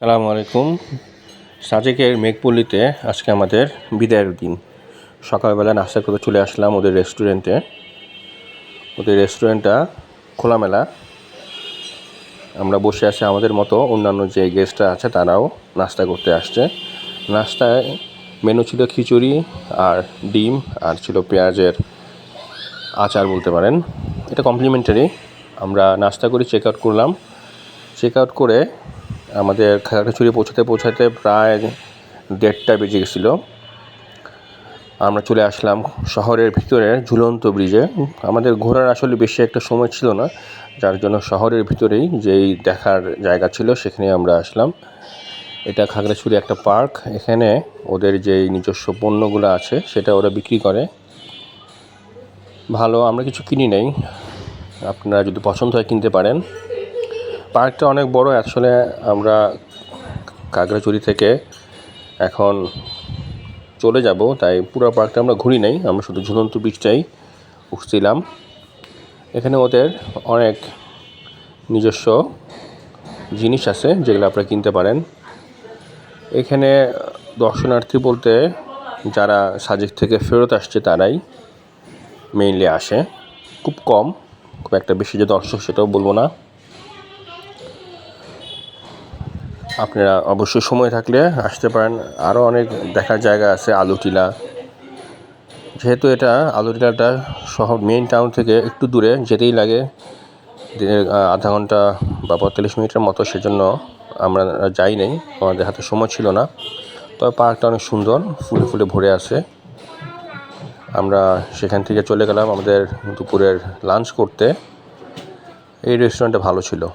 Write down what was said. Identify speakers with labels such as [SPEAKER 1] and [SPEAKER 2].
[SPEAKER 1] সালামু আলাইকুম। সাজেকের মেঘপল্লিতে আজকে আমাদের বিদায়ের দিন। সকালবেলা নাস্তা করে চলে আসলাম ওদের রেস্টুরেন্টে। ওদের রেস্টুরেন্টটা খোলামেলা। আমরা বসে আছি আমাদের মতো অন্যান্য যে গেস্টরা আছে তারাও নাস্তা করতে আসছে। নাস্তায় মেনু ছিল খিচুড়ি আর ডিম আর ছিল পেঁয়াজের আচার বলতে পারেন। এটা কমপ্লিমেন্টারি আমরা নাস্তা করে চেক আউট করলাম। চেক আউট করে আমাদের খাগড়াছড়ি পৌঁছাতে পৌঁছাতে প্রায় দেড়টা বেজে গেছিল। আমরা চলে আসলাম শহরের ভিতরে ঝুলন্ত ব্রিজে। আমাদের ঘোরার আসলে বেশি একটা সময় ছিল না, যার জন্য শহরের ভিতরেই যেই দেখার জায়গা ছিল সেখানে আমরা আসলাম। এটা খাগড়াছড়ি একটা পার্ক, এখানে ওদের যেই নিজস্ব পণ্যগুলো আছে সেটা ওরা বিক্রি করে। ভালো, আমরা কিছু কিনি নেই। আপনারা যদি পছন্দ হয় কিনতে পারেন। পার্কটা অনেক বড়। আসলে আমরা কাগড়াচুরি থেকে এখন চলে যাব, তাই পুরো পার্কটা আমরা ঘুরি নাই। আমরা শুধু ঝুলন্ত বিচটাই উঠছিলাম। এখানে ওদের অনেক নিজস্ব জিনিস আছে, যেগুলো আপনারা কিনতে পারেন। এখানে দর্শনার্থী বলতে যারা সাজেক থেকে ফেরত আসছে, তারাই মেইনলি আসে। খুব কম, খুব একটা বেশি যে দর্শক সেটাও বলব না। আপনারা অবশ্যই সময় থাকলে আসতে পারেন। আরও অনেক দেখার জায়গা আছে আলুটিলা। যেহেতু এটা আলুটিলাটা শহর মেইন টাউন থেকে একটু দূরে, যেতেই লাগে দিনের আধা ঘণ্টা বা পঁয়তাল্লিশ মিনিটের মতো, সেজন্য আমরা যাই নাই। আমাদের হাতে সময় ছিল না। তবে পার্কটা অনেক সুন্দর, ফুলে ফুলে ভরে আছে। আমরা সেখান থেকে চলে গেলাম আমাদের দুপুরের লাঞ্চ করতে। এই রেস্টুরেন্টটা ভালো ছিল।